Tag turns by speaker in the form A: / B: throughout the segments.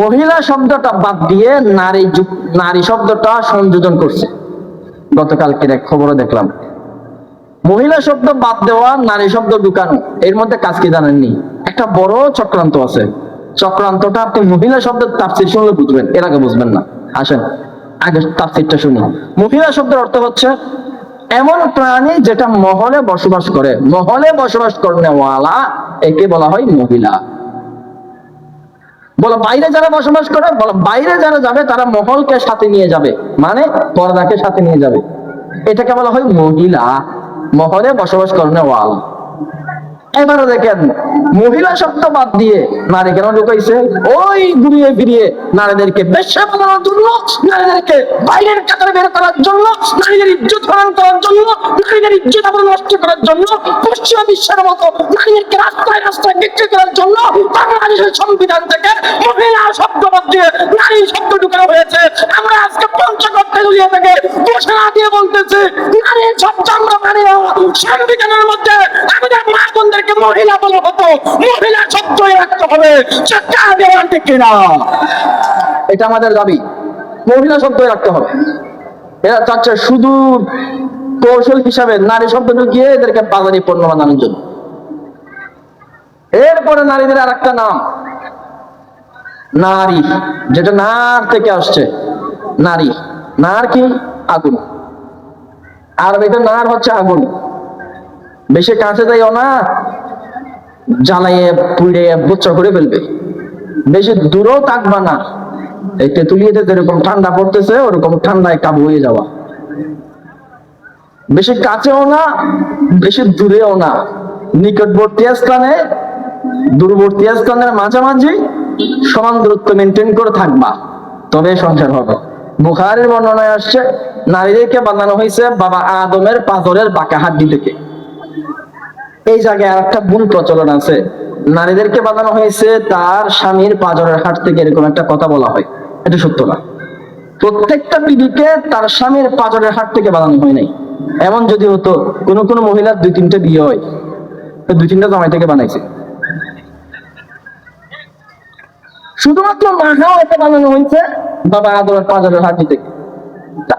A: মহিলা শব্দটা বাদ দিয়ে নারী নারী শব্দটা সংযোজন করছে। গতকালকের এক খবরে দেখলাম। মহিলা শব্দ বাদ দেওয়া, নারী শব্দ ঢুকানো, এর মধ্যে কাজ কি জানেননি? একটা বড় চক্রান্ত আছে। চক্রান্তটা আপনি মহিলা শব্দের তাফসির শুনলে বুঝবেন, এর আগে বুঝবেন না। আসেন, আগে তাফসিরটা শুনি। মহিলা শব্দের অর্থ হচ্ছে, এমন প্রাণী যেটা মহলে বসবাস করে। মহলে বসবাস করেওয়ালা একে বলা হয় মহিলা। বলো, বাইরে যারা বসবাস করে, বলো, বাইরে যারা যাবে, তারা মহলকে সাথে নিয়ে যাবে। মানে পর্দাকে সাথে নিয়ে যাবে। এটাকে বলা হয় মহিলা। মহলে বসবাস করেন ওয়াল। এবারে দেখেন মহিলা শব্দ বাদ দিয়ে নারী কেন ঢুকাইছে? ওই ঘুরিয়ে ফিরিয়ে নারীদেরকে বেশ্যা বানানোর জন্য, নারীদেরকে বাইরের কাতারে বের করার জন্য, নারীদের ইজ্জত হরণ করার জন্য, নারীদের ইজ্জত আবার নষ্ট করার জন্য, পশ্চিমা বিশ্বের মতো নারীদেরকে রাস্তায় রাস্তায় বিক্রি করার জন্য বাংলাদেশের সংবিধান থেকে মহিলা শব্দ বাদ দিয়ে নারী শব্দ ঢুকানো হয়েছে। আমরা আজকে পঞ্চগড় তেজুলিয়া থেকে ঘোষণা দিয়ে বলতেছি নারী শব্দ আমরা মানি না। সংবিধানের মধ্যে আমাদের মা বোনদেরকে মহিলা বলা হতো। মহিলা শব্দই রাখতে হবে সেটা দেওয়ার ঠিক কিনা? এটা আমাদের দাবি। মহিলা শব্দই রাখতে হবে। এরা চাচ্ছে শুধু কৌশল হিসাবে নারী শব্দ ঢুকিয়ে এদেরকে বাজারি পণ্য বানানোর জন্য। এরপরে নারীদের আর একটা নাম। নারী। যেটা নার থেকে আসছে। নারী। নার কি? আগুন। আর এটা নার হচ্ছে আগুন। বেশি কাছে যাইও না জ্বালাইয়ে পুড়ে বুচ্চা করে ফেলবে। বেশি দূরেও থাকবা না। এই তেঁতুলিয়াতে যেরকম ঠান্ডা পড়তেছে, ওরকম ঠান্ডায় কাবু হয়ে যাওয়া। বেশি কাছেও না, বেশি দূরেও না। নিকটবর্তী স্থানে, দূরবর্তী স্থানের মাঝামাঝি সমান দূরত্ব মেনটেন করে থাকবা। তবে সংসার হবে। বুখারের বর্ণনায় আসছে, নারীদেরকে বানানো হয়েছে বাবা আদমের পাথরের বাঁকা হাড্ডি থেকে। এই জায়গায় আর একটা ভুল প্রচলন আছে। নারীদেরকে বানানো হয়েছে তার স্বামীর পাজরের হাট থেকে, এরকম একটা কথা বলা হয়। এটা সত্য না। প্রত্যেকটা বিবিকে তার স্বামীর পাজরের হাট থেকে বানানো হয় নাই। এমন যদি হতো, কোন কোন মহিলার দুই তিনটে বিয়ে হয় দুই তিনটা জামাই থেকে বানাইছে। শুধুমাত্র মাথাও এটা বানানো হয়েছে, বাবা আদরের পাজরের হাড্ডি থেকে।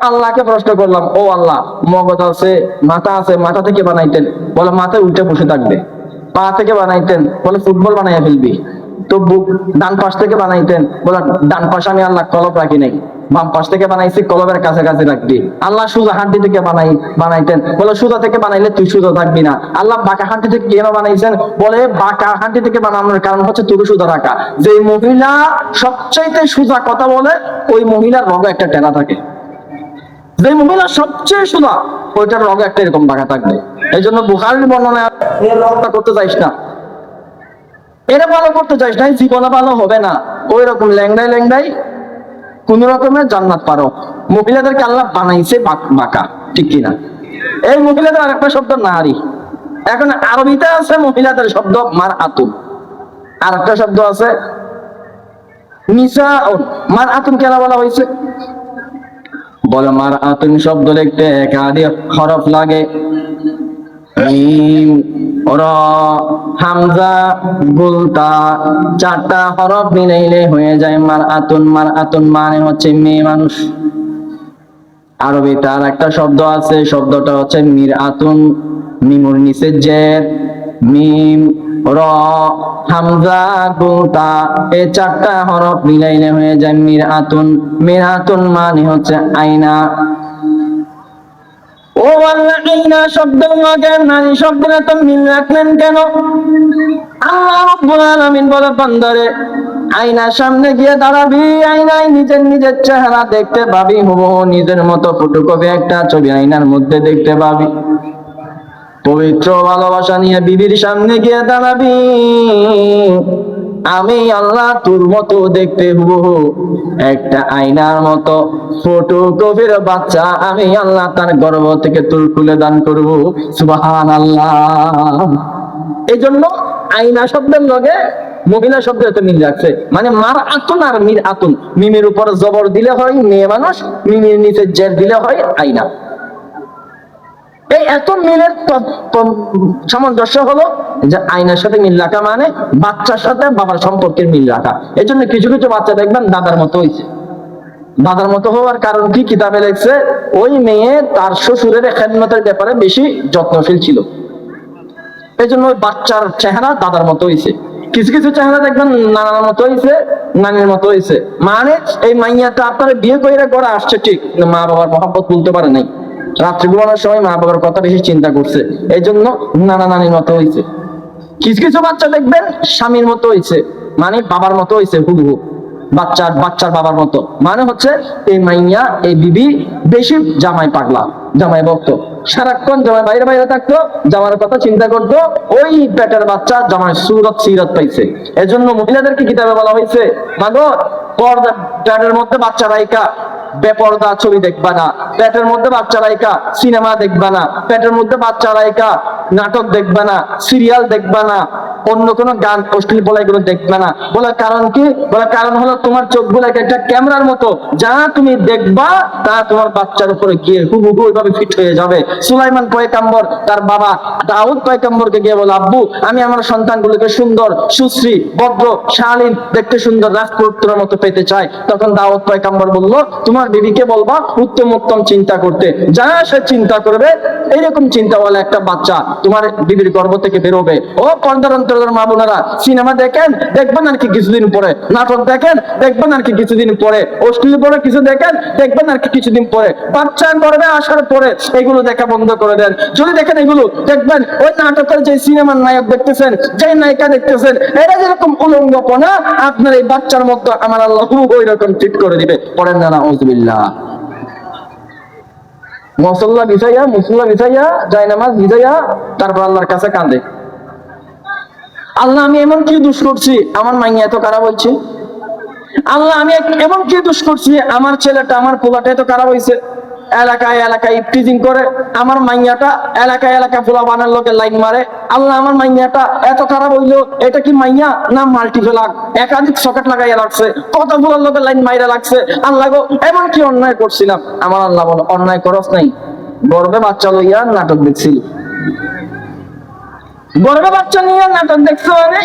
A: আল্লাহকে প্রশ্ন করলাম, ও আল্লাহ, মগজ আছে, মাথা আছে, মাথা থেকে বানাইতেন। বলে মাথায় উল্টে বসে থাকবে। পা থেকে বানাইতেন, বলে ফুটবল বানাইয়া ফেলবি। তো বুক ডান পাশ থেকে বানাইতেন, বলে ডান পাশে আমি আল্লাহ কলব রাখি নাই। বাম পাশ থেকে বানাইছি, কলবের কাছে কাছে রাখবি। আল্লাহ সুজা হাড্ডি থেকে বানাই, বানাইতেন। বলে সুজা থেকে বানাইলে তুই সুজা থাকবি না। আল্লাহ বাঁকা হাড্ডি থেকে কেন বানাইছেন? বলে বাঁকা হাড্ডি থেকে বানানোর কারণ হচ্ছে তুই সুজা রাখা যে মহিলা সবচাইতে সুজা কথা বলে, ওই মহিলার রগ একটা টেনা থাকে। যে মহিলা সবচেয়ে সোজা, ওইটার রগ একটা এরকম বাঁকা থাকবে। এই জন্য বুখারির বর্ণনায় এর রগটা করতে চাইস না। এটা ভালো করতে চাইস না জীবনে ভালো হবে না। ওই রকম ল্যাংড়াই ল্যাংড়াই কোন রকমের জান্নাত পারো। মহিলাদেরকে আল্লাহ বানাইছে বাঁকা ঠিক কিনা? এই মহিলাদের আরেকটা শব্দ, নারী। এখন আরবিতে আছে মহিলাদের শব্দ মার আতুন আর একটা শব্দ আছে নিসা মার আতুন কেন বলা হয়েছে? বলে মার আতুন শব্দ লিখতে একাধিক হরফ লাগে। মিম হামজা, গুলতা চারটা হরফ মিলাইলে হয়ে যায় মার আতুন। মার আতুন মানে হচ্ছে মেয়ে মানুষ। আরবিতে আর একটা শব্দ আছে, শব্দটা হচ্ছে মির আতুন, মিমুর নিচে জের মিম র, হামজা এই চারটা হরফ মিলাইলে হয়ে যায় মানে হচ্ছে আয়না। ও আল্লাহ আইনা নারী শব্দ এত মিল রাখলেন কেন? আল্লাহ রব্বুল আলামিন বলে, বান্দারে, আয়নার সামনে গিয়ে দাঁড়াবি, আয়নায় নিজের নিজের চেহারা দেখতে পাবি, হুবহু নিজের মতো ফটোকপি একটা ছবি আয়নার মধ্যে দেখতে পাবি। পবিত্র ভালোবাসা নিয়ে বিবির সামনে গিয়ে দাঁড়াবি। আমি আল্লাহ তোর মতো দেখতে হুবহু একটা আয়নার মতো ফটো কপির বাচ্চা আমি আল্লাহ তার গর্ভ থেকে তোর খুলে দান করব। সুবাহান আল্লাহ এই জন্য আয়না শব্দের লগে মহিলা শব্দের তো মিল রাখছে। মানে মার আতুন আর মির আতুন। মিমের উপর জবর দিলে হয় মেয়ে মানুষ, মিমের নিচে জের দিলে হয় আয়না। এই এত মিলের সামঞ্জস্য হলো যে আইনের সাথে মিল রাখা মানে বাচ্চার সাথে বাবার সম্পর্কের মিল রাখা। এই জন্য কিছু কিছু বাচ্চা দেখবেন দাদার মতো হয়েছে দাদার মতো হওয়ার কারণ কি? কিতাবে লেখছে, ওই মেয়ে তার শ্বশুরের খেদমতের ব্যাপারে বেশি যত্নশীল ছিল। এই জন্য ওই বাচ্চার চেহারা দাদার মতো হয়েছে কিছু কিছু চেহারা দেখবেন নানার মতো হয়েছে নানির মতো হয়েছে মানে এই মাইয়াটা আপনার বিয়ে করে করে আসছে ঠিক মা বাবার মহাব্বত বলতে পারে নাই। রাত্রি ঘুমানোর সময় মা বাবার কথা বেশি চিন্তা করছে। এই জন্য নানা নানির মতো হয়েছে কিছু কিছু বাচ্চা দেখবেন স্বামীর মতো হয়েছে মানে বাবার মতো হয়েছে হুবহু। বাচ্চার বাচ্চার বাবার মতো। মানে হচ্ছে এই মাইয়া, এই বিবি বেশি জামাই পাগলা, জামাই ভক্ত। সারাক্ষণ জামাই বাইরে বাইরে থাকতো জামার কথা চিন্তা করতো। ওই পেটের বাচ্চা জামাই সুরত সিরত পাইছে। এজন্য মহিলাদেরকে কিতাবে বলা হয়েছে মাগো পর্দা পেটের মধ্যে বাচ্চা রাইকা বেপর্দা ছবি দেখবা না। পেটের মধ্যে বাচ্চা রাইকা সিনেমা দেখবা না। পেটের মধ্যে বাচ্চা রাইকা নাটক দেখবা না, সিরিয়াল দেখবা না। অন্য কোন গান অশ্লীল বলা এগুলো দেখবে না। বলার কারণ কি? বলার কারণ হলো তোমার চোখগুলো একটা ক্যামেরার মতো যা তুমি দেখবা, তা তোমার বাচ্চার উপরে গিয়ে হুবহু ওইভাবে ফিট হয়ে যাবে। সুলাইমান পয়কাম্বর তার বাবা দাউদ পয়কাম্বরকে গিয়ে বলে আব্বু, আমি আমার সন্তানগুলোকে সুন্দর, সুশ্রী, ভদ্র, শালীন, দেখতে সুন্দর রাজপুত্রের মতো পেতে চাই। তখন দাউদ পয়কাম্বর বলল, তোমার বিবিকে বলবা উত্তম উত্তম চিন্তা করতে। যা সে চিন্তা করবে এইরকম চিন্তাওয়ালা একটা বাচ্চা তোমার বিবির গর্ভ থেকে বেরোবে। ও পর্দার মা বোনেরা সিনেমা দেখেন, দেখবেন আর কি কিছুদিন পরে। নাটক দেখেন, দেখবেন আর কি কিছুদিন পরে। অশ্লীল পরে কিছু দেখেন, দেখবেন আর কি কিছুদিন পরে। বাচ্চা গর্বে আসার পরে এগুলো দেখা বন্ধ করে দেন। যদি দেখেন এগুলো, দেখবেন ওই নাটকের যে সিনেমার নায়ক দেখতেছেন, যে নায়িকা দেখতেছেন, এরা যেরকম আপনার এই বাচ্চার আমার আল্লাহ ওই রকম ঠিক করে দিবে। পড়েন না, নাউজুবিল্লাহ। মসল্লা বিছাইয়া মুসল্লা বিছাইয়া যায় নামাজ বিছাইয়া তারপর আল্লাহর কাছে কাঁদে। আল্লাহ, আমি এমন কি দুষ করছি? আমার মাইয়া এত খারাপ হয়েছে আল্লাহ, আমি এমন কি দুষ করছি? আমার ছেলেটা, আমার পোলাটা এত খারাপ হয়েছে এলাকায় এলাকায় টিজিং করে, আমার মাইয়াটা এলাকায় এলাকায় পোলা বানার লোকে লাইন মারে। আল্লাহ, আমার মাইয়াটা এত খারাপ হইল এটা কি মাইয়া না মাল্টিপ্লাক একাধিক সকেট লাগাইয়া লাগছে কত পোলার লোকে লাইন মাইরা লাগছে আল্লাহ গো, এমন কি অন্যায় করছিলাম? আমার আল্লাহ বলো, অন্যায় করস নাই। গর্বে বাচ্চা লইয়া নাটক দেখছিল। গর্বে বাচ্চা নিয়ে নাটক দেখছে মানে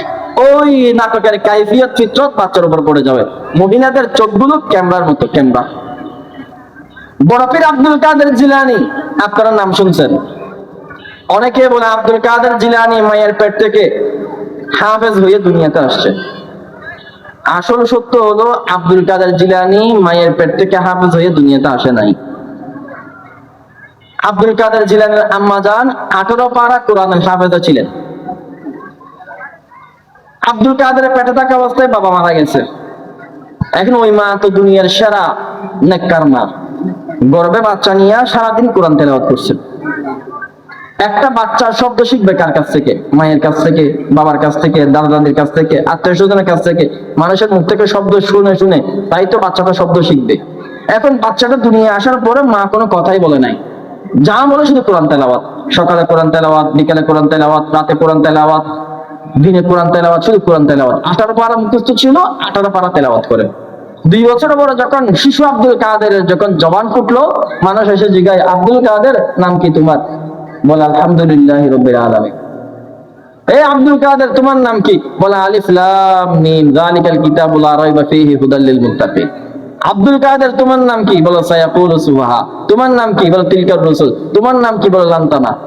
A: ওই নাটকের কাইফিয়ত চিত্র বাচ্চার উপর পড়ে যাবে। মহিলাদের চোখগুলো ক্যামেরার মতো, ক্যামেরা। বরফির আব্দুল কাদের জিলানি, আপনারা নাম শুনছেন? অনেকে বলে আব্দুল কাদের জিলানি মায়ের পেট থেকে হাফেজ হয়ে দুনিয়াতে আসছে। আসল সত্য হলো, আব্দুল কাদের জিলানি মায়ের পেট থেকে হাফেজ হয়ে দুনিয়াতে আসে নাই। আব্দুল কাদের জিলানের আম্মা যান আঠারো পাড়া কোরআনের হাফেজা ছিলেন। আব্দুল কাদের পেটে থাকা অবস্থায় বাবা মারা গেছে। এখন ওই মা তো দুনিয়ার সেরা নেককার মা। গর্বে বাচ্চা নিয়ে সারাদিন কোরআন তেলাওয়াত করছে। একটা বাচ্চার শব্দ শিখবে কার কাছ থেকে? মায়ের কাছ থেকে, বাবার কাছ থেকে দাদা দাদির কাছ থেকে আত্মীয় স্বজনের কাছ থেকে। মানুষের মুখ থেকে শব্দ শুনে শুনে তাই তো বাচ্চাটা শব্দ শিখবে। এখন বাচ্চাটা দুনিয়া আসার পরে মা কোনো কথাই বলে নাই। যা বলে শুধু কোরআন তেলাওয়াত। সকালে কোরআন তেলাওয়াত, বিকালে কোরআন তেলাওয়াত, রাতে কোরআন তেলাওয়াত, দিনে কোরআন তেলাওয়াত, শুধু কোরআন তেলাওয়াত। আঠারো পারা মুখস্থ ছিল, আঠারো পারা তেলাওয়াত করে। দুই বছর পরে যখন শিশু আব্দুল কাদের যখন জবান ফুটলো, মানুষ এসে জিগায়, আব্দুল কাদের, নাম কি তোমার? বলে, আলহামদুলিল্লাহ রব্বিল আলামিন। এই আব্দুল কাদের, তোমার নাম কি? বলে, আলিফ লাম মিম, যালিকাল কিতাবুল লা রাইবা ফীহি হুদাল লিল মুত্তাকিন। আব্দুল কাদের, তোমার নাম কি? বলো, সায়াকুলু সুবাহা। তোমার নাম কি? বলো, তিলকার রসুল। তোমার নাম কি? বলো লান্তানা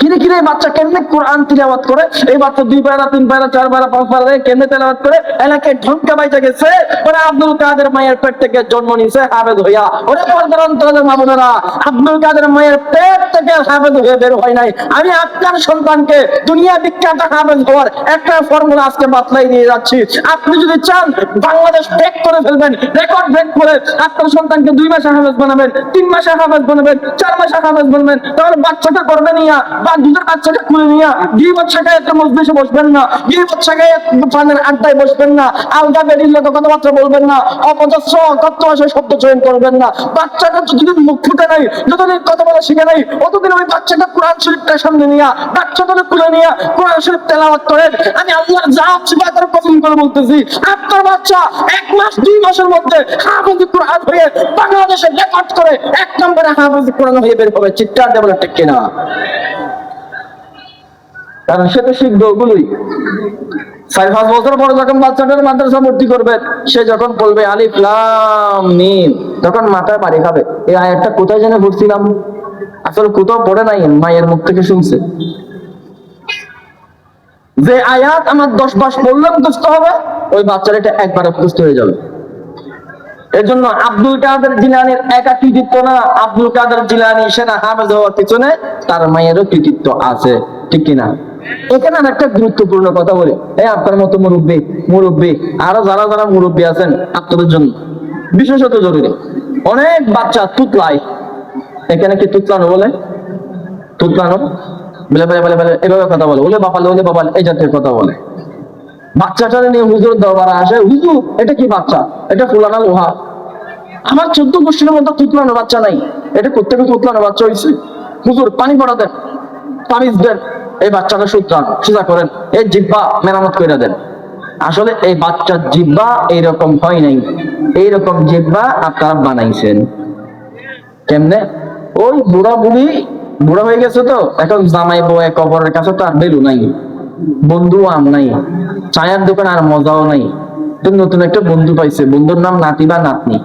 A: কিরে কিরে বাচ্চা কেমনে কোরআন তিলাওয়াত করে? এই বাচ্চা দুই পায়রা, তিন পায়রা, চার পায়রা, পাঁচ পায়রা কেমনে তেলাওয়াত করে? এলাকায় ঢঙ্কা বাইচা গেছে। ওরা আব্দুল কাদের মায়ের পেট থেকে জন্ম নিছে হাফেজ হইয়া। ওরে পর্দার অন্তরের মা আব্দুল কাদের মায়ের পেট থেকে হাফেজ হয়ে বের হয় নাই। আমি আপনার সন্তানকে দুনিয়া বিখ্যাত হাফেজ হওয়ার একটা ফর্মুলা আজকে বাতলাই দিয়ে যাচ্ছি। আপনি যদি চান বাংলাদেশ ব্রেক করে ফেলবেন রেকর্ড ব্রেক করে আপনার সন্তানকে দুই মাসে হাফেজ বানাবেন, তিন মাসে হাফেজ বানাবেন, চার মাসে হাফেজ বানাবেন, তাহলে বাচ্চাটা করবে নিয়ে বা দুধের বাচ্চাকে খুলে নিয়ে দুই বাচ্চাকে একটা বসবেন না, দুই বাচ্চাকে আড্ডায় বসবেন না আলগা লোক কথাবার্তা বলবেন না শব্দ চয়ন করবেন না। বাচ্চাটা যতদিন মুখ ফুটে নাই, যতদিন কথা বলা শিখে নাই, অতদিন বাচ্চাটা কোরআন শরীফটা সামনে নিয়ে, বাচ্চাটাকে খুলে নিয়ে কোরআন শরীফ তেলাওয়াত করেন। আমি যা তার কসম করে বলতেছি, আপনার বাচ্চা এক মাস, দুই মাসের মধ্যে হাফিজ কোরআন হয়ে বাংলাদেশে রেকর্ড করে এক নম্বরে হাফিজ কোরআন হয়ে বের হবে। চিৎকার কারণ সে তো শিখবে ওগুলোই চার পাঁচ বছর পরে যখন বাচ্চাটার মাদ্রাসা ভর্তি করবে, সে যখন বলবে, আলিফ লাম মিম তখন মাথায় বাড়ি খাবে। এই আয়াতটা কোথায় জেনে পড়ছিলাম? আসলে কোথাও পড়ে নাই, মায়ের মুখ থেকে শুনছে। যে আয়াত আমার দশ মাস পড়লে মুখস্থ হবে, ওই বাচ্চার এটা একবারে মুখস্থ হয়ে যাবে। এর জন্য আব্দুল কাদের জিলানির একা কৃতিত্ব না, আব্দুল কাদের জিলানি সেনা হাফেজ হওয়ার পিছনে তার মায়েরও কৃতিত্ব আছে, ঠিক কিনা? এখানে আমি একটা গুরুত্বপূর্ণ কথা বলি। এই আপনার মতো মুরব্বী মুরব্বী, আরও যারা যারা মুরব্বী আছেন, আপনাদের জন্য। বিশেষত জরুরি। অনেক বাচ্চা তুতলায়। এখানে কি তুতলানো বলে? তুতলানো? বলে বলে বলে বলে, এভাবে কথা বলে। ওলে বাপালে ওলে বাপালে, এই জাতীয় কথা বলে। বাচ্চাটারে নিয়ে হুজুর আসে এটা কি বাচ্চা? এটা ফুলানা লোহা? আমার চোদ্দ গোষ্ঠীর মধ্যে তুতলানো বাচ্চা নাই। এটা কোথেকে তুতলানো বাচ্চা হয়েছে হুজুর, পানি পড়া দেন। তামিজ দেন। এই বাচ্চাটা সুতরাং সোজা করেন, এই জিব্বা মেরামত করে দেন। আসলে এই বাচ্চার জিব্বা এইরকম হয় নাই। এইরকম জিব্বা আপনারা বানাইছেন। কেমনে? ওই বুড়া বুড়ি, বুড়া হয়ে গেছে তো, এখন জামাই বউ কবরের কাছে তো আর বেলু নাই বন্ধু আম নাই, চায়ের দোকান আর মজাও নাই। তো নতুন একটা বন্ধু পাইছে, বন্ধুর নাম নাতি বা নাতনি।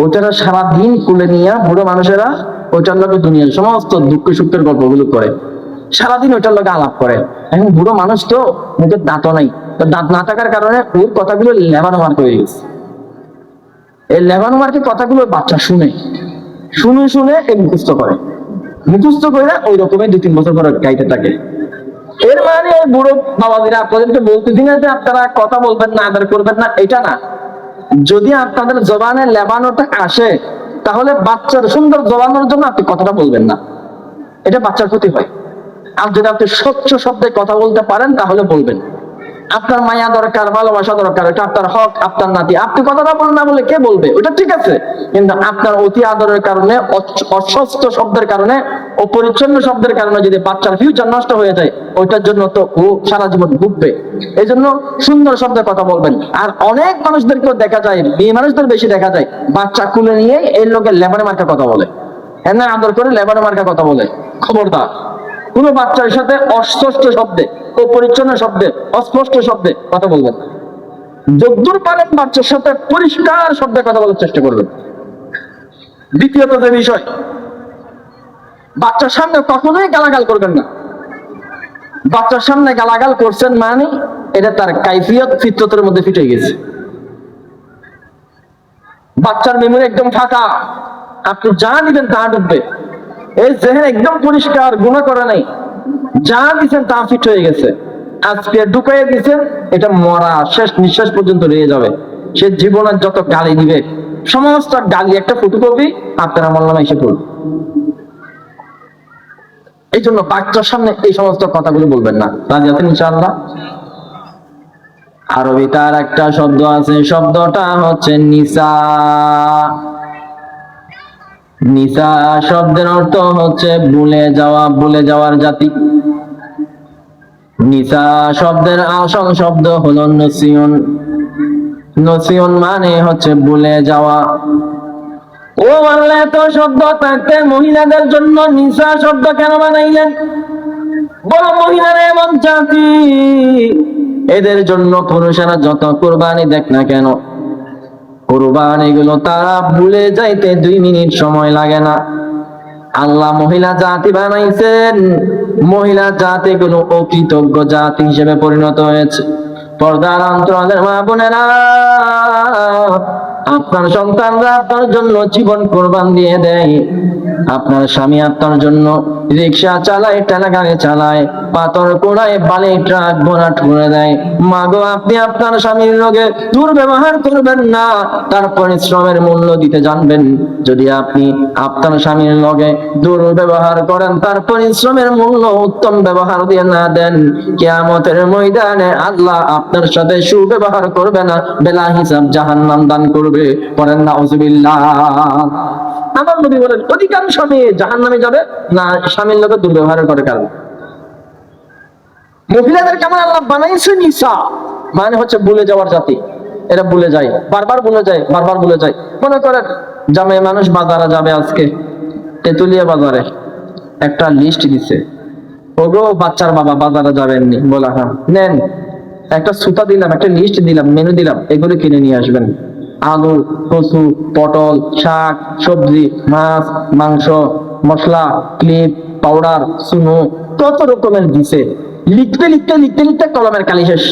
A: ওইটারা সারাদিন কুলে নিয়ে বুড়ো মানুষেরা ওইটার লোকে দুনিয়ার সমস্ত দুঃখ সুখের গল্পগুলো করে। সারাদিন ওইটার লোকে আলাপ করে। এখন বুড়ো মানুষ তো মুখের দাঁতও নাই। দাঁত না থাকার কারণে ওর কথাগুলো লেবানো মার করে গেছে। এই লেবানো মার্কে কথাগুলো বাচ্চা শুনে? শুনে শুনে এ মুখস্থ করে। মুখস্থ করে ওই রকমের দুই তিন বছর পরে গাইতে থাকে। এর মানে ওই বুড়ো বাবাজিরা আপনাদেরকে বলতে দিন যে আপনারা কথা বলবেন না, আদর করবেন না, এটা না। যদি আপনাদের জবানে লেবানোটা আসে, তাহলে বাচ্চার সুন্দর জবানোর জন্য আপনি কথাটা বলবেন না। এটা বাচ্চার ক্ষতি হয়। আর যদি আপনি স্বচ্ছ শব্দে কথা বলতে পারেন, তাহলে বলবেন। আপনার মায়া দরকার, ভালোবাসা দরকার এটা আপনার হক, আপনার নাতি। আপনি কথাটা বলেন না বলে কে বলবে? ওটা ঠিক আছে। কিন্তু আপনার অতি আদরের কারণে অস্বস্থ শব্দের কারণে, অপরিচ্ছন্ন শব্দের কারণে যদি বাচ্চার ফিউচার নষ্ট হয়ে যায়, ওইটার জন্য তো ও সারা জীবন ভুগবে এই জন্য সুন্দর শব্দে কথা বলবেন। আর অনেক মানুষদেরকেও দেখা যায়, মেয়ে মানুষদের বেশি দেখা যায়, বাচ্চা কুলে নিয়ে এর লোকের লেবারে মার্কা কথা বলে। হ্যাঁ আদর করে লেবারে মার্কা কথা বলে। খবরদার। কোনো বাচ্চার সাথে অস্পষ্ট শব্দে অপরিচ্ছন্ন শব্দে অস্পষ্ট শব্দে কথা বলবেন। যদ্দূর পারেন বাচ্চার সাথে পরিষ্কার শব্দে কথা বলার চেষ্টা করবেন। দ্বিতীয়ত যে বিষয়, বাচ্চার সামনে কখনোই গালাগাল করবেন না। বাচ্চার সামনে গালাগাল করছেন মানে এটা তার কাইফিয়ত, ফিতরতের মধ্যে ফিটে গেছে। বাচ্চার মেমোরি একদম ফাঁকা। আপনি যা দিবেন তা ঢুকবে এই জেহেন একদম পরিষ্কার, গুণা করে নাই। যা দিচ্ছেন তা ফিট হয়ে গেছে। আজকে ঢুকাই দিচ্ছেন এটা মরা শেষ নিঃশ্বাস পর্যন্ত রয়ে যাবে। সে জীবনের যত গালি দিবে, সমস্ত গালি, একটা ফটোকপি আপনার আমার নামে এসে পড়বে। এই জন্য বাচ্চার সামনে এই সমস্ত কথাগুলো বলবেন না। রাজি আছেন ইনশাআল্লাহ? আরবি তার একটা শব্দ আছে, শব্দটা হচ্ছে নিসা। নিসা শব্দের অর্থ হচ্ছে ভুলে যাওয়া, ভুলে যাওয়ার জাতি। নিসা শব্দের আসল শব্দ হলো নসিয়ন নসিয়ন মানে হচ্ছে ভুলে যাওয়া। ও আল্লাহ এত শব্দ থাকতে মহিলাদের জন্য নিসা শব্দ কেন বানাইলেন? বড় মহিলারা এমন জাতি। এদের জন্য পুরুষেরা যত কোরবানি দেখ না কেন। কোরবানি এগুলো তারা ভুলে যাইতে দুই মিনিট সময় লাগে না। আল্লাহ মহিলা জাতি বানাইছেন। মহিলা জাতি গুলো অকৃতজ্ঞ জাতি হিসেবে পরিণত হয়েছে। পর্দার অন্তরালের মা বোনেরা আপনার সন্তানরা আপনার জন্য জীবন কোরবান দিয়ে দেয়। আপনার স্বামী আপনার জন্য রিক্সা চালায় টেলা গাড়ি চালায়, পাথর কোড়ায় বালি, ট্রাক ভরাট করে দেয়। মাগো, আপনি আপনার স্বামীর লগে দুর্ব্যবহার করবেন না, তার পরিশ্রমের মূল্য দিতে জানবেন। যদি আপনি আপনার স্বামীর লগে দুর্ব্যবহার করেন, তার পরিশ্রমের মূল্য উত্তম ব্যবহার দিয়ে না দেন। কেয়ামতের ময়দানে আল্লাহ আপনার সাথে সুব্যবহার করবে না, বেলা হিসাব জাহান্নাম দান করবে। পরেন না আমার নবী বলেন, অধিকাংশ মেয়ে জাহান নামে যাবে না স্বামীর লোকের দুর্ব্যবহার করে কারণ। মহিলাদের কেমন আল্লাহ বানাইছে নিসা? মানে হচ্ছে ভুলে যাওয়ার জাতি। এরা ভুলে যায়, বারবার ভুলে যায়, বারবার ভুলে যায়। মনে করেন জামে মানুষ বাজারে যাবে আজকে, তেতুলিয়া বাজারে। একটা লিস্ট দিছে। ওগো, বাচ্চার বাবা বাজারে যাবেননি, বলা হ্যাঁ। নেন, একটা সুতা দিলাম, একটা লিস্ট দিলাম মেনু দিলাম, এগুলো কিনে নিয়ে আসবেন। আলু, কচু, পটল, শাক, সবজি, মাছ, মাংস, মশলা, ক্লিপ, পাউডার সুনো কত রকমের দিছে। লিখতে লিখতে লিখতে লিখতে কলমের কালি শেষ।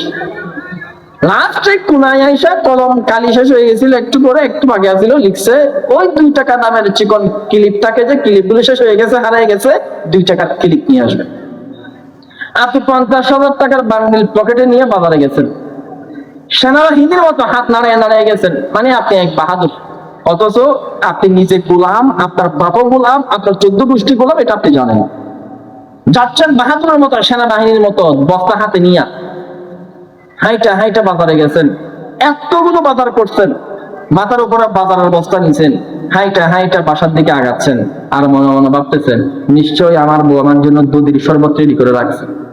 A: লাস্টে কোনায় আইসা কলম কালি শেষ হয়ে গেছিল, একটু পরে একটু বাকি আছিল, লিখছে, ওই দুই টাকা দামের চিকন ক্লিপটাকে যে ক্লিপগুলো শেষ হয়ে গেছে হারাই গেছে, দুই টাকার ক্লিপ নিয়ে আসবে। আপনি পঞ্চাশ হাজার টাকার বান্ডিল পকেটে নিয়ে বাজারে গেছেন। সেনাবাহিনীর মতো হাত নাড়ায় নাড়ায় গেছেন। মানে আপনি এক বাহাদুর। অথচ আপনি নিজে গোলাম, আপনার বাবা গোলাম, আপনার চোদ্দ গোষ্ঠী গোলাম, এটা আপনি জানেন। যাচ্ছেন বাহাদুরের মতো সেনাবাহিনীর মতো বস্তা হাতে নিয়ে। হাইটা হাইটা বাজারে গেছেন। এতগুলো বাজার করছেন। মাথার উপরে বাজারের বস্তা নিছেন। হাইটা হাইটা বাসার দিকে আগাচ্ছেন। আর মনে মনে ভাবতেছেন, নিশ্চয়ই আমার বউ আমার জন্য দুদিন শরবত রেডি করে রাখছে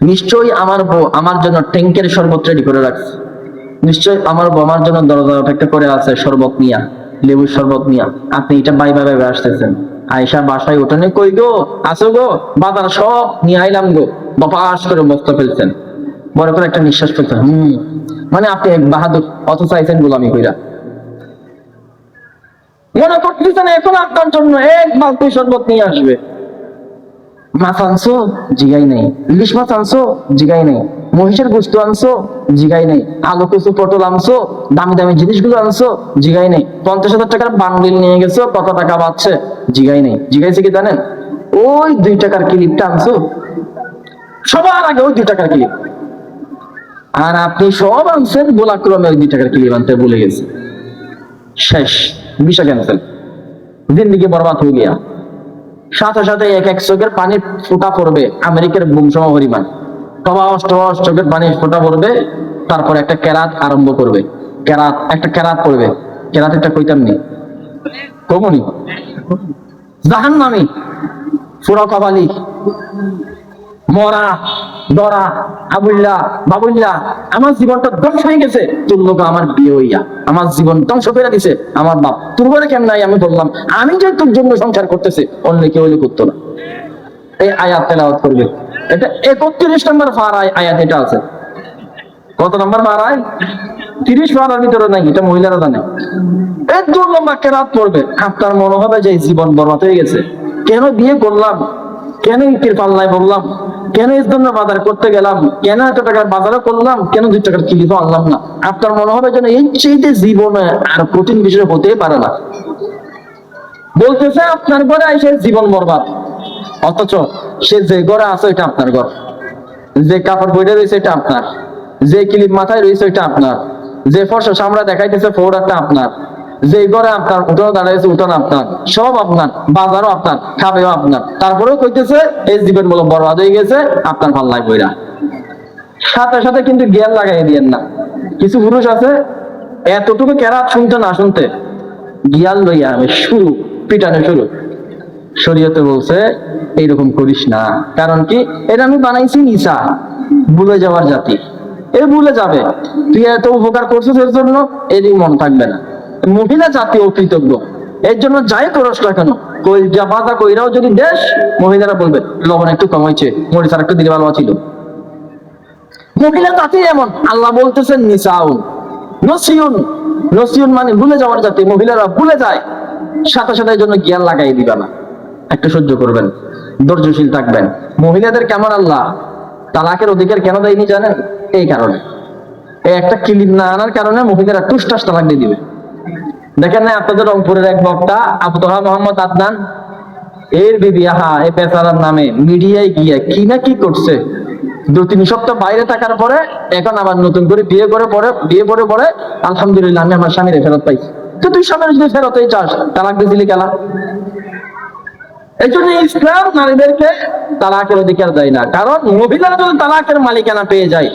A: নিশ্চয়ই আমার বউ আমার জন্য ট্যাঙ্কের শরবত রেডি করে রাখছে। নিশ্চয়ই আমার বউ আমার জন্য দরজা অপেক্ষা করে আছে শরবত নিয়া, লেবুর শরবত নিয়া। আপনি এটা বাই বাই বাই আসতেছেন। আয়সা বাসায় উঠোনে, কই গো? আসো গো? বাজার সব নিয়ে আইলাম গো। বাপাস করে বস্তা ফেলছেন। বড় করে একটা নিঃশ্বাস ফেলছেন হম। মানে আপনি বাহাদুর অত চাইছেন গোলামি কইরা। মনে করতেছেন এখন আপনার জন্য এক বালতি শরবত নিয়ে আসবে। মাছ আনছো, জিগাই নেই। ইলিশ মাছ আনছো, জিগাই নেই। মহিষের গোস্ত আনছো, জিগাই নেই। আলু, কচু, পটল আনছো, দামি দামি জিনিসগুলো আনছো, জিগাই নেই। পঞ্চাশ হাজার টাকার বান্ডিল নিয়ে গেছো, কত টাকা পাচ্ছে জিগাই নেই। জিগাইছে কি জানেন? ওই দুই টাকার ক্লিপটা আনছো। সবার আগে ওই দুই টাকার ক্লিপ। আর আপনি সব আনছেন, গোলাক্রমে ওই দুই টাকার ক্লিপ আনতে ভুলে গেছে। শেষ বিষা ক্যান্সেল জিন্দিগি বরবাদ হয়ে গিয়া সাথে সাথে এক এক চোখের পানি ফোটা পড়বে আমেরিকার বুমসম পরিমাণ। টবাস টবাস চোখের পানি ফোটা পড়বে, তারপর একটা কেরাত আরম্ভ করবে। কেরাত, একটা কেরাত পড়বে। কেরাত একটা কইতাম নি? কমনি? জাহান নামি ফুরা কবালি মরা, দরা, আবুল্লা, বাবুল্লা, আমার জীবনটা ধ্বংস হয়ে গেছে। তোর লোক আমার বিয়ে হইয়া, আমার জীবন ধ্বংস দিছে। আমার বাপ, তোর ঘরে কেন নাই আমি বললাম, আমি যে তোর জন্য সংসার করতেছে, অন্য কেউ করতো না। এই আয়াত তেলাওয়াত করবে। এটা একত্রিশ নম্বর ফার আয়াত এটা আছে। কত নম্বর আয় তিরিশ ফারার ভিতরে নাই এটা মহিলারা জানে। পড়বে আপনার মনে হবে যে জীবন বরবাদ হয়ে গেছে। কেন বিয়ে করলাম? কেন ইটের পাল্লায় বললাম কেন এর জন্য বাজার করতে গেলাম? কেন এত টাকার বাজারে করলাম? কেন দুই টাকার কিলিপও আনলাম না? আপনার মনে হবে যেন এই চাইতে জীবনে আর কঠিন বিষয় হতেই পারে না। বলতেছে, আপনার ঘরে এসে জীবন বরবাদ। অথচ সে যে ঘরে আছে এটা আপনার ঘর। যে কাপড় বইটা রয়েছে এটা আপনার। যে ক্লিপ মাথায় রয়েছে এটা আপনার। যে ফর্সা সামরা দেখাইতেছে, ফৌরাটা আপনার। যে ঘরে আপনার উঠোনে দাঁড়াইছে উঠোন আপনার। সব আপনার, বাজারও আপনার খাবেও আপনার। তারপরেও কইতেছে, এই জীবন বলে বরবাদ হয়ে গেছে, আপনার পাল্লায় বইরা সাথে সাথে কিন্তু জ্ঞান লাগাই দিয়েন না। কিছু পুরুষ আছে, এতটুকু কেরাত শুনতে না শুনতে, জ্ঞান লইয়া আমি শুরু, পিটানো শুরু। শরীয়তে বলছে, এইরকম করিস না। কারণ কি? এটা আমি বানাইছি নিসা ভুলে যাওয়ার জাতি। এ ভুলে যাবে। তুই এত উপকার করছিস এর জন্য, এরই মন থাকবে না। মহিলা জাতি অকৃতজ্ঞ এর জন্য যাই করস না কেন, কই যা বাধা কইরাও যদি দেশ, মহিলারা বলবে, লবণ একটু কম হয়েছে মরিচ আর একটু দিলে ভালো ছিল। মহিলা জাতি এমন, আল্লাহ বলতেছেন, নিসাউন, নসিউন। নসিউন মানে ভুলে যাওয়ার জাতি, মহিলারা ভুলে যায়। সাথে সাথে জন্য জ্ঞান লাগাই দিবা না। একটু সহ্য করবেন, ধৈর্যশীল থাকবেন। মহিলাদের কেমন আল্লাহ? তালাকের অধিকার কেন দেয়নি জানেন? এই কারণে। একটা ক্লিপ না আনার কারণে মহিলারা টুসটাস তালাক দিয়ে দিবে। দেখেন না আপনাদের রংপুরের এক বক্তা আবু তোহা মোহাম্মদ আদনান, এর বিবি, আহা এই বেচারার নামে, মিডিয়ায় গিয়ে কি না কি করছে? দু, তিন সপ্তাহ বাইরে থাকার পরে, এখন আবার নতুন করে বিয়ে করে পরে, বিয়ে করে পরে, আলহামদুলিল্লাহ, আমি আমার স্বামীর ফেরত পাইছি। তো তুই স্বামীর যদি ফেরতই চাস, তালাক দিছিলি কেলা? এই জন্য ইসলাম নারীদেরকে তালাকের অধিকার দেয় না। কারণ মহিলারা যদি তালাকের মালিকানা পেয়ে যায়,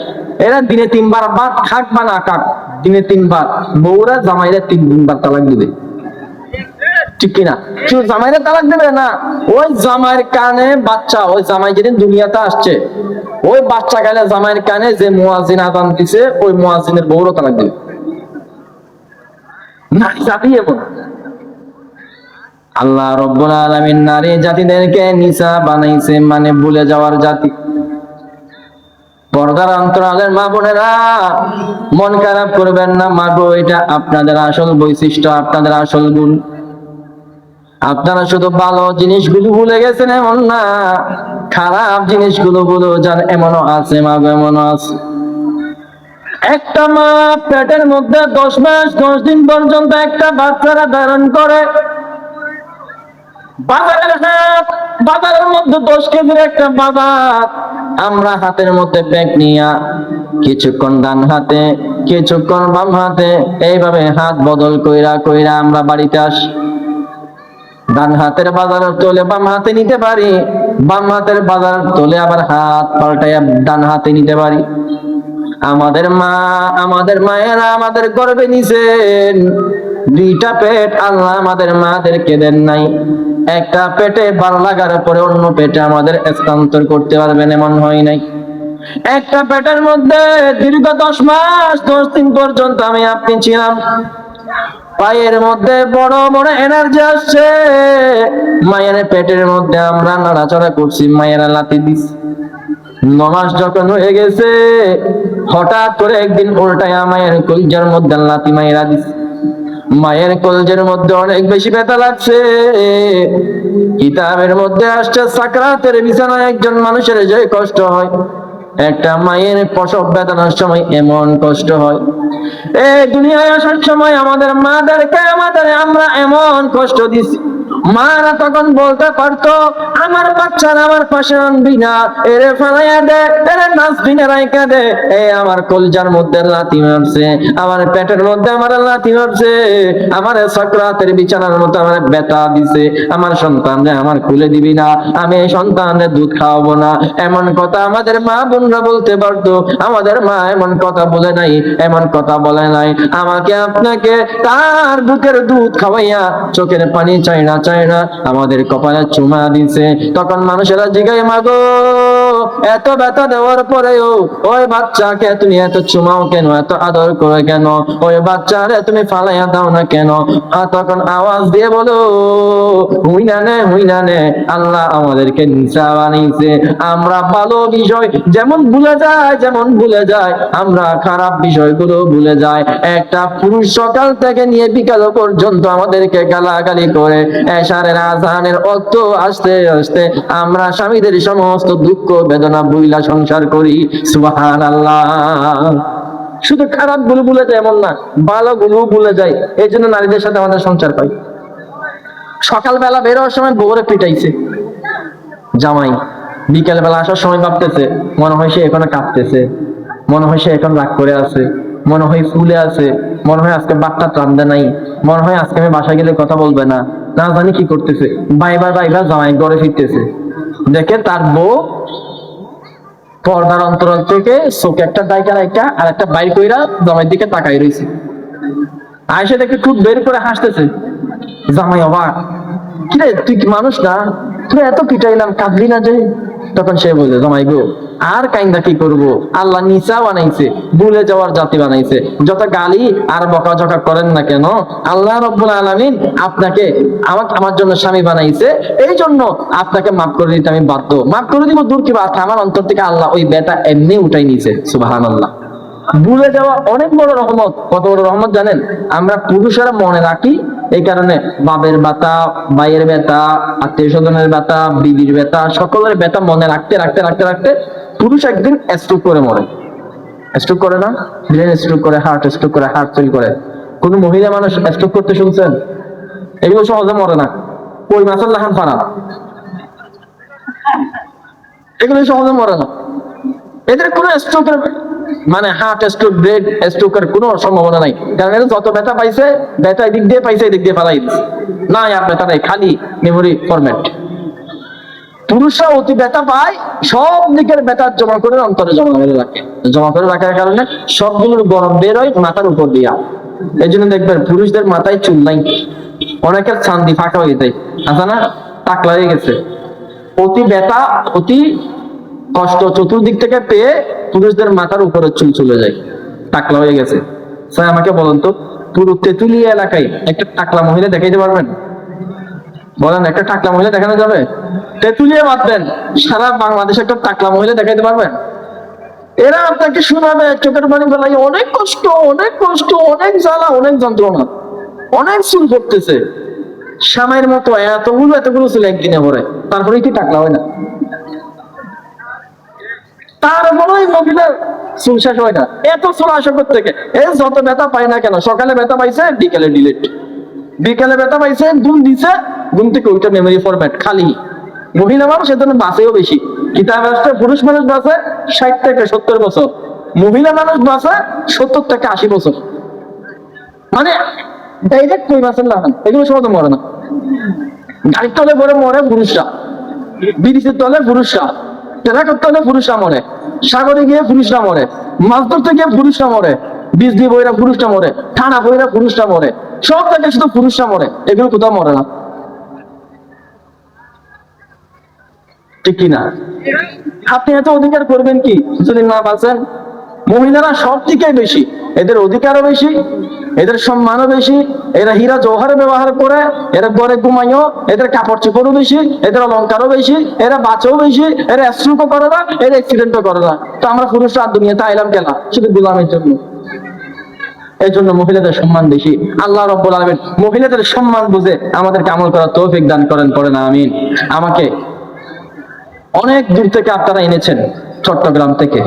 A: এরা দিনে তিনবার বা খাক বা না খাক। দিনে তিনবার, বউরা জামাইরা তিন তিনবার তালাক দিবে। ঠিক কিনা? শুধু জামাইরা তালাক দেবে না, ওই জামাইয়ের কানে বাচ্চা, ওই জামাই যেদিন দুনিয়াতে আসছে, ওই বাচ্চা গেলে জামাইয়ের কানে যে মুয়াজিন আদান দিছে, ওই মুয়াজিনের বউরও তালাক দেবে। নারী জাতি এমন। আল্লাহ রব্বুল আলামিন নারী জাতিদেরকে নিসা বানাইছে মানে ভুলে যাওয়ার জাতি। পর্দার অন্তরালের মা বোনেরা, মন খারাপ করবেন না মা গো, এটা আপনাদের আসল বৈশিষ্ট্য, আপনাদের আসল গুণ। আপনারা শুধু ভালো জিনিসগুলো ভুলে গেছেন এমন না, খারাপ জিনিসগুলো ভুলে যান, এমনও আছে মা গো, এমনও আছে। একটা মা পেটের মধ্যে দশ মাস, দশ দিন পর্যন্ত একটা বাচ্চারা ধারণ করে। বাজারের হাত বাজারের মধ্যে দশ কেজির একটা বাজার। আমরা হাতের মধ্যে ব্যাগ নিয়া কিছুক্ষণ ডান হাতে, কিছুক্ষণ বাম হাতে, এইভাবে হাত বদল কইরা কইরা আমরা বাড়িতে আসি। ডান হাতের বাজার তোলে বাম হাতে নিতে পারি, বাম হাতের বাজার তোলে আবার হাত পাল্টাইয়া ডান হাতে নিতে পারি। আমাদের মা, আমাদের মায়েরা আমাদের গর্বে নিছেন। দুইটা পেট আল্লাহ আমাদের মাদেরকে দেন নাই। একটা পেটে ভালো লাগার পরে অন্য পেটে আমাদের স্থানান্তর করতে পারবেন, এমন হয় নাই। একটা পেটের মধ্যে দীর্ঘ দশ মাস, দশ দিন পর্যন্ত আমি আপনি ছিলাম। পায়ের মধ্যে বড় বড় এনার্জি আসছে। মায়ের পেটের মধ্যে আমরা নাড়াচড়া করছি, মায়েরা লাতি দিস নমাস যখন হয়ে গেছে, হঠাৎ করে একদিন উল্টায় মায়ের কলজার মধ্যে লাতি মায়েরা দিছে। মায়ের কলজের মধ্যে অনেক বেশি ব্যথা লাগছে। কিতাবের মধ্যে আসছে, সাকরাতের বিছানায় একজন মানুষের যে কষ্ট হয়, একটা মায়ের প্রসব বেদনার সময় এমন কষ্ট হয়। এই দুনিয়ায় আসার সময় আমাদের মাদেরকে, আমাদের আমরা এমন কষ্ট দিছি। মারা তখন বলতে পারতো, আমার বাচ্চারা আমার পাশে আনবি না। এরে ফেলাইয়া দে, এরে নাচবি না রাইকা দে। এ আমার কলজার মধ্যে লাথি মারছে, আমার পেটের মধ্যে আমার লাথি মারছে, আমার সক্রাতের বিছানার মতো আমার ব্যথা দিছে। আমার সন্তানরে আমার খুলে দিবি না, আমি এই সন্তানদের দুধ খাওয়াবো না। এমন কথা আমাদের মা বোনরা বলতে পারতো। আমাদের মা এমন কথা বলে নাই, এমন কথা বলে নাই। আমাকে আপনাকে তার বুকের দুধ খাওয়াইয়া চোখের পানি চাই না চাই না আমাদের কপালে চুমা দিছে। তখন মানুষেরা জিগাই মাগো, এত ব্যথা দেওয়ার পরেও ওই বাচ্চাকে তুমি এত চুমাও কেন? এত আদর করে কেন? ওই বাচ্চারে তুমি ফালাইয়া দাও না কেন? আর তখন আওয়াজ দিয়ে বলো হুই না নে হুই নে আল্লাহ আমাদেরকে নিচা বানিয়েছে। আমরা ভালো বিষয় যেমন ভুলে যায়, যেমন ভুলে যায়। আমরা খারাপ বিষয়গুলো ভুলে যায়। একটা পুরুষ সকাল থেকে নিয়ে বিকাল পর্যন্ত আমাদেরকে গালাগালি করে এশারের আজানের অর্থ আসতে আসতে আমরা স্বামীদের সমস্ত দুঃখ বেদনা বুইলা সংসার করি। সুবহান আল্লাহ শুধু খারাপগুলো ভুলে যায় এমন না ভালো গুলো ভুলে যায়। এই জন্য নারীদের সাথে আমাদের সংসার পাই সকালবেলা বেরোয়ার সময় বউরে পিটাইছে। জামাই বিকেল বেলা আসার সময় ভাবতেছে, মনে হয় সে এখনও কাঁদতেছে। মনে হয় সে এখন রাগ করে আছে। মনে হয় ফুলে আছে। মনে হয় আজকে বাচ্চা টান্দে নাই। মনে হয় আজকে আমি বাসায় গেলে কথা বলবে না। না জানি কি করতেছে। বাইবার বাইবার জামাই ঘরে ফিরতেছে। দেখে তার বউ পর্দার অন্তরাল থেকে চোখে একটা ডাইকার একটা আর একটা বাইর কইরা জামাইয়ের দিকে তাকাই রয়েছে আয়সা দেখে খুব বের করে হাসতেছে। জামাই অবাক। কিরে, তুই কি মানুষ না? তুই এত পিটাইলাম, কাঁদলি না যে? তখন সে বলে জামাই গো আর কাইন্দা কি করব? আল্লাহ নিচা বানাইছে, ভুলে যাওয়ার জাতি বানাইছে। যত গালি আর বকাঝকা করেন না কেন, আল্লাহ রব্বুল আলামিন আপনাকে আমাকে আমার জন্য স্বামী বানাইছে। এই জন্য আপনাকে মাফ করে দিতে আমি বাধ্য। মাফ করে দিব, দূর কি বাদ আমার অন্তর থেকে আল্লাহ ওই বেটা এমনি উঠাই নিছে, সুবহানাল্লাহ। ভুলে যাওয়া অনেক বড় রহমত। কত বড় রহমত জানেন? আমরা পুরুষেরা মনে রাখি, এই কারণে বাবের ব্যথা ভাইয়ের ব্যথা আত্মীয় স্বজনের ব্যথা বিবির ব্যথা সকলের ব্যথা মনে রাখতে রাখতে রাখতে রাখতে পুরুষ একদিন স্ট্রোক করে মরে। স্ট্রোক করে না? ব্রেন স্ট্রোক করে হার্ট স্ট্রোক করে হার্ট ফেল করে। কোন মহিলা মানুষ স্ট্রোক করতে শুনছেন? এগুলো সহজে মরে না। কই মাছের লাহান ফানা। এগুলো সহজে মরে না। এদের কোনো স্ট্রোকের মানে হার্ট স্ট্রোক ব্রেন স্ট্রোকের কোনো সম্ভাবনা নাই। কারণ এরা যত ব্যথা পাইছে, ব্যথা এদিক দিয়ে পাইছে, এদিক দিয়ে দিচ্ছে নাই আর ব্যথা নাই, খালি মেমোরি ফরম্যাট পুরুষরা অতি ব্যথা পায়, সব দিকের ব্যথা জমা করে অন্তরে জমা করে রাখে। জমা করে রাখার কারণে সবগুলোর গরম বের হয় মাথার উপর দিয়া। এই জন্য দেখবেন পুরুষদের মাথায় চুল নাই। অনেকের চান্দি ফাঁকা হয়ে যায়। আছে না টাকলা হয়ে গেছে। অতি ব্যথা, অতি কষ্ট চতুর্দিক থেকে পেয়ে পুরুষদের মাথার উপরে চুল চলে যায়। টাকলা হয়ে গেছে। স্যার, আমাকে বলুন তো পুরো তেতুলিয়া এলাকায় একটা টাকলা মহিলা দেখাইতে পারবেন? বলেন, একটা টাকলা মহিলা দেখানো যাবে? তেতুলিয়া বাদ সারা বাংলাদেশে একটা টাকলা মহিলা দেখাইতে পারবেন। এরা আপনাকে শোনাবে, চোখের পানি ফেলাই অনেক কষ্ট অনেক কষ্ট, অনেক জ্বালা, অনেক যন্ত্রণা, অনেক চুল পড়তেছে। শ্যামের মতো এতগুলো এতগুলো চুল একদিনে ভরে তারপরে কি টাকলা হয় না? তারপরে মহিলার চুল শেষ হয় না। এত চুল আসে থেকে এ যত ব্যথা পায় না কেন? সকালে ব্যথা পাইছে, বিকেলে ডিলেট। বিকেলে ব্যথা পাইছে ঘুম দিছে ঘুম থেকে ওইটা মেমোরি ফরম্যাট খালি। মহিলা মানুষ এর জন্য বাঁচেও বেশি। কিতাব আসতে পুরুষ মানুষ বাঁচে, ষাট থেকে সত্তর বছর। মহিলা মানুষ বাঁচে, সত্তর থেকে আশি বছর। মানে ডাইরেক্ট কই বাঁচেন না এগুলো সহজে মরে না। গাড়ির তলে পরে মরে পুরুষরা। ব্রিজের তলে পুরুষরা। ট্রাকের তলে পুরুষরা মরে। সাগরে গিয়ে পুরুষরা মরে। মাছ ধরতে গিয়ে পুরুষরা মরে। বীজ দিয়ে বইরা পুরুষরা মরে। ঠানা বইরা পুরুষরা মরে। সব জায়গায় শুধু পুরুষরা মরে, এগুলো কোথাও মরে না। ঠিক কিনা? আপনি এত অধিকার করবেন কি? যদি না বাঁচেন, মহিলারা সব থেকে বেশি। এদের অধিকারও বেশি, এদের সম্মানও বেশি, এরা হীরা জওহার ব্যবহার করে, এরা ঘরে ঘুমাইও এদের কাপড় চোপড়ও বেশি, এদের অলঙ্কারও বেশি, এরা বাঁচেও বেশি, এরা স্ট্রোকও করে না, এরা অ্যাক্সিডেন্টও করে না। তো আমরা পুরুষরা আর দুনিয়াতে আইলাম কেন? শুধু গোলামের জন্য। এই জন্য মহিলাদের সম্মান বেশি আল্লাহ রব্বুল আলমিন মহিলাদের সম্মান বুঝে আমাদেরকে আমল করার তৌফিক দান করেন পড়ে না আমিন। আমাকে অনেক দূর থেকে আপনারা এনেছেন, চট্টগ্রাম থেকে।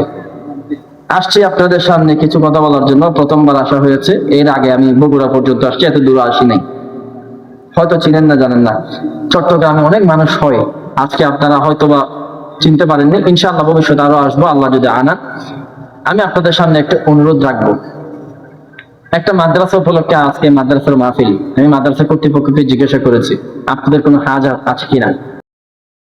A: আসছি আপনাদের সামনে কিছু কথা বলার জন্য। প্রথমবার আসা হয়েছে। এর আগে আমি বগুড়া পর্যন্ত আসছি, এত দূর আসি নাই। হয়তো চিনেন না, জানেন না। চট্টগ্রামে অনেক মানুষ হয়। আজকে আপনারা হয়তো বা চিনতে পারেননি। ইনশাআল্লাহ ভবিষ্যতে আরও আসব, আল্লাহ যদি আনান। আমি আপনাদের সামনে একটা অনুরোধ রাখব। একটা মাদ্রাসা উপলক্ষে আজকে মাদ্রাসার মাহফিল। আমি মাদ্রাসা কর্তৃপক্ষকে জিজ্ঞাসা করেছি, আপনাদের কোনো হাজ আছে কিনা?